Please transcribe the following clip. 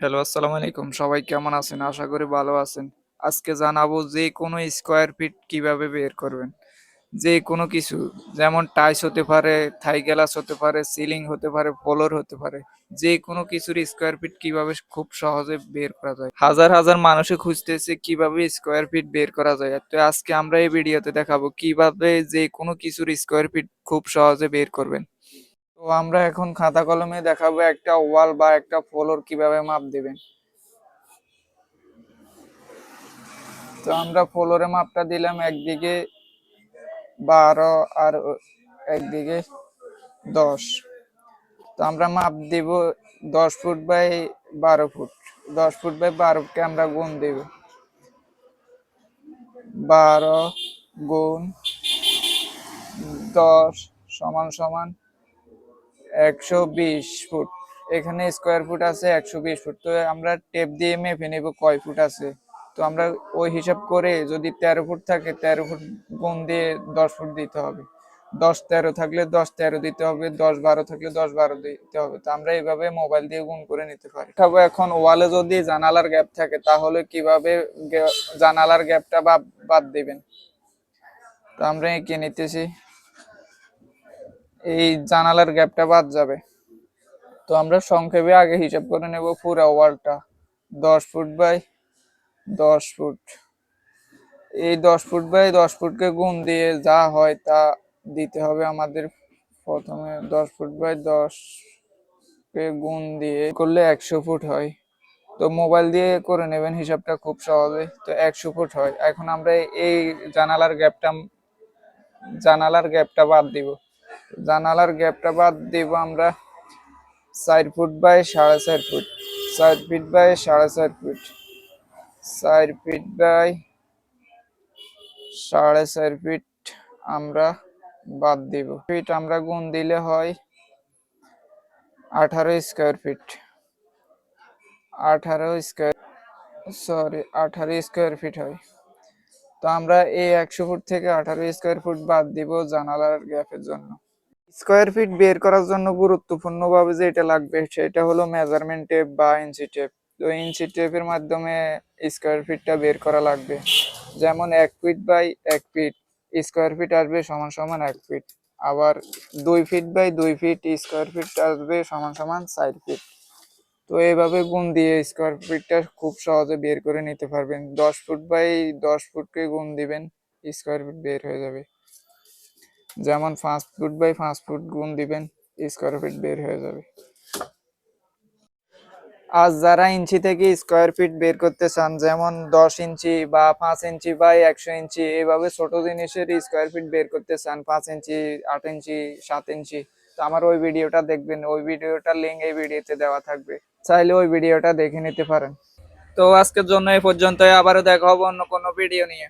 Hello, আসসালামু আলাইকুম। সবাই কেমন আছেন? আশা করি ভালো আছেন। আজকে জানাব যে কোনো স্কোয়ার ফিট কীভাবে বের করবেন। যে কোনো কিছু, যেমন টাইস হতে পারে থাই গ্লাস হতে পারে সিলিং হতে পারে ফ্লোর হতে পারে, যে কোনো কিছুর স্কোয়ার ফিট কীভাবে খুব সহজে বের করা যায়। হাজার হাজার মানুষে খুঁজতেছে কীভাবে স্কোয়ার ফিট বের করা যায়। তো আজকে আমরা এই ভিডিওতে দেখাবো কীভাবে যে কোনো কিছুর স্কোয়ার ফিট খুব সহজে বের করবেন। তো আমরা এখন খাতা কলমে দেখাবো একটা ওয়াল বা একটা ফ্লোর কীভাবে মাপ দিবেন। তো আমরা ফ্লোরে মাপটা দিলাম একদিকে বারো আর একদিকে দশ। তো আমরা মাপ দিব দশ ফুট বাই বারো ফুট। দশ ফুট বাই বারো ফুটকে আমরা গুণ দিব। বারো গুণ দশ সমান সমান একশো বিশ ফুট। এখানে স্কোয়ার ফুট আছে একশো বিশ ফুট। তো আমরা টেপ দিয়ে মেপে নেব কয় ফুট আছে। তো আমরা ওই হিসাব করে যদি তেরো ফুট থাকে, তেরো ফুট গুণ দিয়ে দশ ফুট দিতে হবে। দশ তেরো থাকলে দশ তেরো দিতে হবে, দশ বারো থাকলে দশ বারো দিতে হবে। তো আমরা এইভাবে মোবাইল দিয়ে গুণ করে নিতে পারি। তবে এখন ওয়ালে যদি জানালার গ্যাপ থাকে, তাহলে কীভাবে জানালার গ্যাপটা বাদ দিবেন? তো আমরা এঁকে নিতেছি। এই জানালার গ্যাপটা বাদ যাবে। তো আমরা সংক্ষেপে আগে হিসাব করে নেব পুরো ওয়ালটা। দশ ফুট বাই দশ ফুট। এই দশ ফুট বাই দশ ফুটকে গুণ দিয়ে যা হয় তা দিতে হবে আমাদের প্রথমে দশ ফুট বাই দশ কে গুণ দিয়ে করলে একশো ফুট হয়। তো মোবাইল দিয়ে করে নেবেন হিসাবটা খুব সহজে। তো একশো ফুট হয়। এখন আমরা এই জানালার গ্যাপটা জানালার গ্যাপটা বাদ দিব। জানালার গ্যাপটা বাদ দিব আমরা চার ফুট বাই সাড়ে চার ফুট। চার ফিট বাই সাড়ে চার ফুট। চার ফিট বাই সাড়ে চার ফিট আমরা বাদ দিব। ফিট আমরা গুণ দিলে হয় আঠারো স্কোয়ার ফিট। আঠারো স্কোয়ার, সরি, আঠারো স্কোয়ার ফিট হয়। তো আমরা এই একশো ফুট থেকে আঠারো স্কোয়ার ফুট বাদ দিব জানালার গ্যাপের জন্য। স্কোয়ার ফিট বের করার জন্য গুরুত্বপূর্ণ ভাবে যেটা লাগবে সেটা হলো মেজারমেন্ট টেপ বা ইঞ্চি টেপ তো ইঞ্চি টেপের মাধ্যমে স্কোয়ার ফিটটা বের করা লাগবে। যেমন এক ফিট বাই এক ফিট স্কোয়ার ফিট আসবে সমান সমান এক ফিট আবার দুই ফিট বাই দুই ফিট স্কোয়ার ফিট আসবে সমান সমান চার ফিট তো এইভাবে গুণ দিয়ে স্কোয়ার ফিটটা খুব সহজে বের করে নিতে পারবেন। দশ ফুট বাই দশ ফুটকে গুণ দিবেন স্কোয়ার ফিট বের হয়ে যাবে। যেমন পাঁচ ফুট বাই পাঁচ ফুট গুণ দিবেন স্কোয়ার ফিট বের হয়ে যাবে। আজ যারা ইঞ্চি থেকে স্কোয়ার ফিট বের করতে চান, যেমন দশ ইঞ্চি বা পাঁচ ইঞ্চি বাই একশো ইঞ্চি এইভাবে ছোট জিনিসের স্কোয়ার ফিট বের করতে চান, পাঁচ ইঞ্চি, আট ইঞ্চি, সাত ইঞ্চি, তো আমার ওই ভিডিওটা দেখবেন। ওই ভিডিওটার লিঙ্ক এই ভিডিওতে দেওয়া থাকবে। চাইলে ওই ভিডিওটা দেখে নিতে পারেন। তো আজকের জন্য এই পর্যন্ত আবারও দেখা হবে অন্য কোনো ভিডিও নিয়ে।